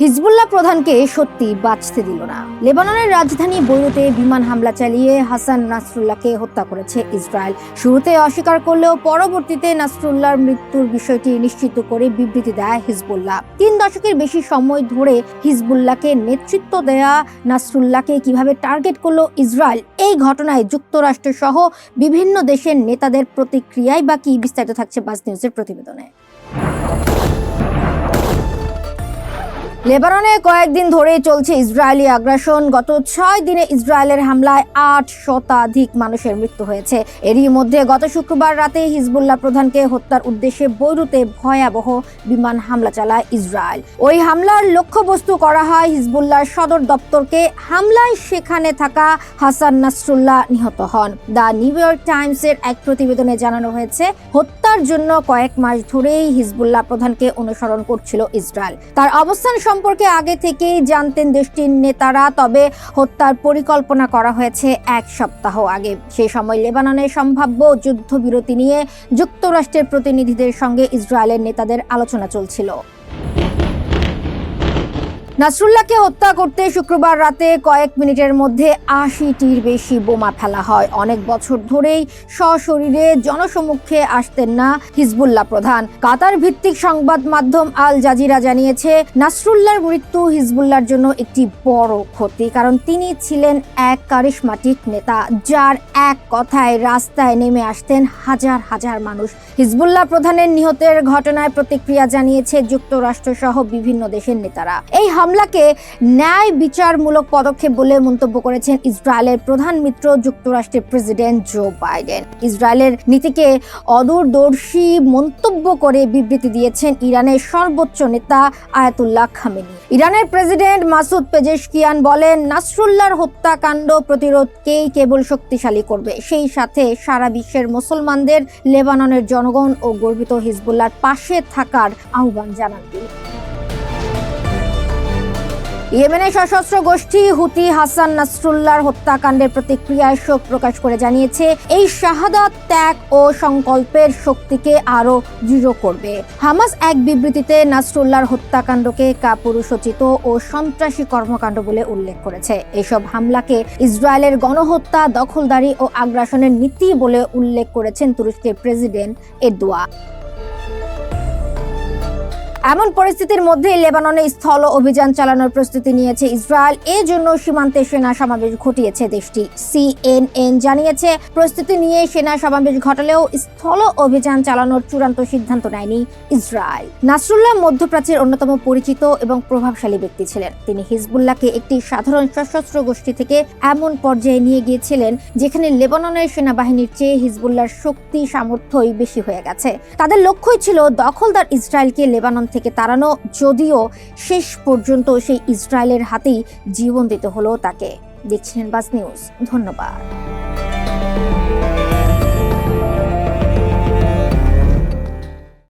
Hezbollah প্রধানকে সত্যি বাঁচতে দিল না। লেবাননের রাজধানী বৈরুতে বিমান হামলা চালিয়ে হাসান নাসরুল্লাহকে হত্যা করেছে ইসরায়েল। শুরুতে অস্বীকার করলেও পরবর্তীতে নাসরুল্লাহর মৃত্যুর বিষয়টি নিশ্চিত করে বিবৃতি দেয় হিজবুল্লাহ। তিন দশকের বেশি সময় ধরে হিজবুল্লাহকে নেতৃত্ব দেয়া নাসরুল্লাহকে কীভাবে টার্গেট করল ইসরায়েল, এই ঘটনায় যুক্তরাষ্ট্র সহ বিভিন্ন দেশের নেতাদের প্রতিক্রিয়ায় বা কি বিস্তারিত থাকছে বাস নিউজের প্রতিবেদনে। লেবাননে কয়েকদিন ধরেই চলছে ইসরায়েলি আগ্রাসন। গত ছয় দিনে ইসরায়েলের হামলায় আট শতাধিক মানুষের মৃত্যু হয়েছে। এরই মধ্যে গত শুক্রবার রাতে হিজবুল্লাহ প্রধানকে হত্যার উদ্দেশ্যে বৈরুতে ভয়াবহ বিমান হামলা চালায় ইসরায়েল। ওই হামলার লক্ষ্যবস্তু করা হয় হিজবুল্লাহর সদর দপ্তরকে। হামলায় সেখানে থাকা হাসান নাসরুল্লাহ নিহত হন। দ্য নিউ ইয়র্ক টাইমসের এক প্রতিবেদনে জানানো হয়েছে, হত্যার জন্য কয়েক মাস ধরেই হিজবুল্লাহ প্রধানকে অনুসরণ করছিল ইসরায়েল। তার অবস্থান সম্পর্কে আগে থেকেই জানতেন দেশটির নেতারা, তবে হত্যার পরিকল্পনা করা হয়েছে এক সপ্তাহ আগে। সেই সময় লেবাননের সম্ভাব্য যুদ্ধবিরতি নিয়ে যুক্তরাষ্ট্রের প্রতিনিধিদের সঙ্গে ইসরায়েলের নেতাদের আলোচনা চলছিল। নাসরুল্লাহকে হত্যা করতে শুক্রবার রাতে কয়েক মিনিটের মধ্যে আশিটির বেশি বোমা ফেলা হয়। অনেক বছর ধরেই সশরীরে জনসমক্ষে আসতেন না হিজবুল্লাহ প্রধান। কাতার ভিত্তিক সংবাদ মাধ্যম আল জাজিরা জানিয়েছে, নাসরুল্লাহর মৃত্যু হিজবুল্লাহর জন্য একটি বড় ক্ষতি, কারণ তিনি ছিলেন এক কারিশমাটিক নেতা, যার এক কথায় রাস্তায় নেমে আসতেন হাজার হাজার মানুষ। হিজবুল্লাহ প্রধানের নিহতের ঘটনায় প্রতিক্রিয়া জানিয়েছে যুক্তরাষ্ট্র সহ বিভিন্ন দেশের নেতারা। এই হামলাকে ন্যায় বিচারমূলক পদক্ষেপ বলে মন্তব্য করেছেন ইসরায়েলের প্রধান মিত্র যুক্তরাষ্ট্রের প্রেসিডেন্ট জো বাইডেন। ইসরায়েলের নীতিকে অদূরদর্শী মন্তব্য করে বিবৃতি দিয়েছেন ইরানের সর্বোচ্চ নেতা আয়াতুল্লাহ খামেনি। ইরানের প্রেসিডেন্ট মাসুদ পেজেশকিয়ান বলেন, নাসরুল্লাহর হত্যাকাণ্ড প্রতিরোধকেই কেবল শক্তিশালী করবে। সেই সাথে সারা বিশ্বের মুসলমানদের, লেবাননের জনগণ ও গর্বিত হিজবুল্লাহর পাশে থাকার আহ্বান জানান তিনি। ইয়েমেনের সশস্ত্র গোষ্ঠী হুতি হাসান নাসরুল্লাহর হত্যাকাণ্ডের প্রতিক্রিয়ায় শোক প্রকাশ করে জানিয়েছে, এই শাহাদাত ত্যাগ ও সংকল্পের শক্তিকে আরও দৃঢ় করবে। হামাস এক বিবৃতিতে নাসরুল্লাহর হত্যাকাণ্ডকে কাপুরুষোচিত ও সন্ত্রাসী কর্মকাণ্ড বলে উল্লেখ করেছে। এসব হামলাকে ইসরায়েলের গণহত্যা, দখলদারি ও আগ্রাসনের নীতি বলে উল্লেখ করেছেন তুরস্কের প্রেসিডেন্ট এরদোয়া এমন পরিস্থিতির মধ্যে লেবাননে স্থল অভিযান চালানোর প্রস্তুতি নিয়েছে ইসরায়েল। এর জন্য সীমান্তে সেনা সমাবেশ ঘটিয়েছে দেশটি। সিএনএন জানিয়েছে, প্রস্তুতি নিয়ে সেনা সমাবেশ ঘটালেও স্থল অভিযান চালানোর চূড়ান্ত সিদ্ধান্ত নেয়নি ইসরায়েল। নাসরুল্লাহ মধ্যপ্রাচ্যের অন্যতম পরিচিত এবং প্রভাবশালী ব্যক্তি ছিলেন। তিনি হিজবুল্লাহকে একটি সাধারণ সশস্ত্র গোষ্ঠী থেকে এমন পর্যায়ে নিয়ে গিয়েছিলেন যেখানে লেবাননের সেনাবাহিনীর চেয়ে হিজবুল্লাহর শক্তি সামর্থ্যই বেশি হয়ে গেছে। তাদের লক্ষ্যই ছিল দখলদার ইসরায়েলকে লেবানন থেকে তাড়ানো, যদিও শেষ পর্যন্ত সেই ইসরায়েলের হাতেই জীবন দিতে হলো তাকে। দেখছিলেন বাস নিউজ। ধন্যবাদ।